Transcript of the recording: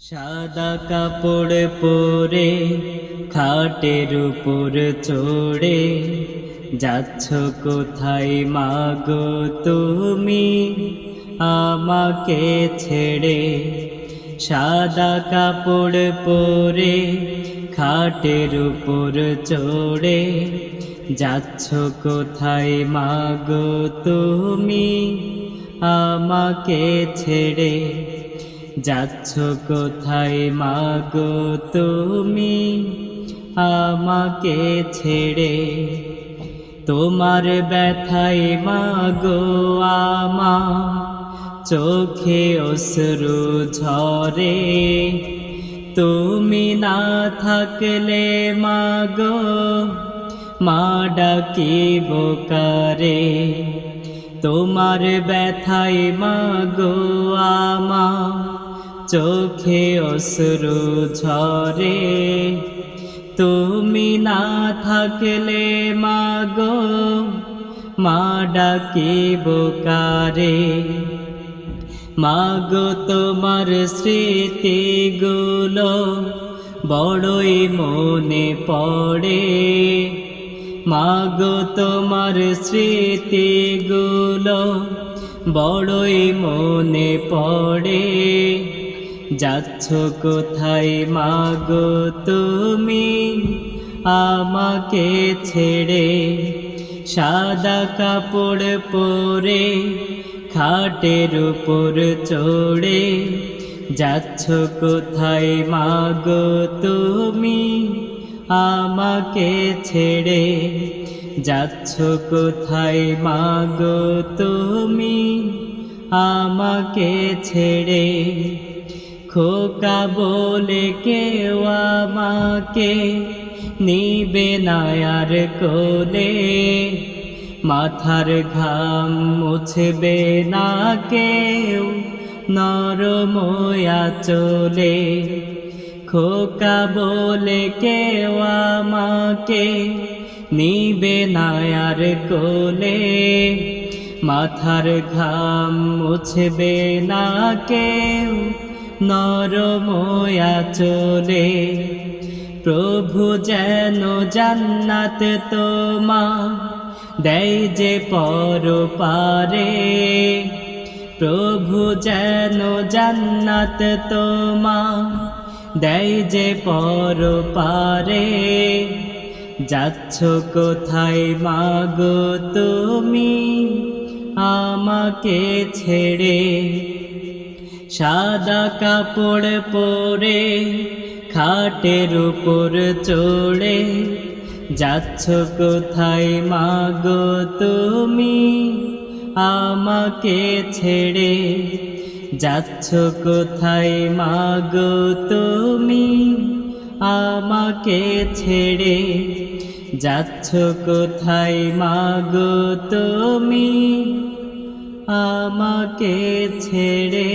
সাদা কাপড় পরে, খাটের উপর চড়ে, যাচ্ছ কোথায় মাগো তুমি? আমাকে ছেড়ে সাদা কাপড় পরে, খাটের উপর চড়ে, যাচ্ছ কোথায় মাগো তুমি? আমাকে ছেড়ে যাচ্ছ কোথায়? মাগো, তুমি আমাকে ছেড়ে তোমার ব্যথায় মাগো আমা চোখে অশ্রু ঝরে। তুমি না থাকলে মাগো, মা ডাকিব কারে? তোমার ব্যথায় মাগো আমা চোখে অশ্রু ঝরে। তুমি না থাকলে মাগো, মা ডাকিব কারে মাগো তোমার স্মৃতিগুলো বড়ই মনে পড়ে। মাগো তোমার স্মৃতিগুলো বড়ই মনে পড়ে। যাচ্ছ কোথায়? মাগো তুমি আমাকে ছেড়ে সাদা কাপড় পরে খাটের উপর চড়ে যাচ্ছ কোথায়? মাগো তুমি আমাকে ছেড়ে যাচ্ছ কোথায়? মাগো তুমি আমাকে ছেড়ে খোকা বলে কেউ আমাকে নিবে না আর কোলে। মাথার ঘাম মুছবে না কেউ নরময়া চলে। খোকা বলে কেউ আমাকে নিবে না আর কোলে। মাথার ঘাম মুছবে না কেউ নরময়া চলে। প্রভু যেন জান্নাত তোমা দেয় যে পর পারে প্রভু যেন জান্নাত তোমা দেয় যে পর পারে যাচ্ছ কোথায় মাগো তুমি? আমাকে ছেড়ে সাদা কাপড় পরে খাটের উপর চড়ে যাচ্ছ কোথায়? মাগো তুমি আমাকে ছেড়ে যাচ্ছ কোথায়? মাগো তুমি আমাকে ছেড়ে যাচ্ছ কোথায়? মাগো তুমি আমাকে ছেড়ে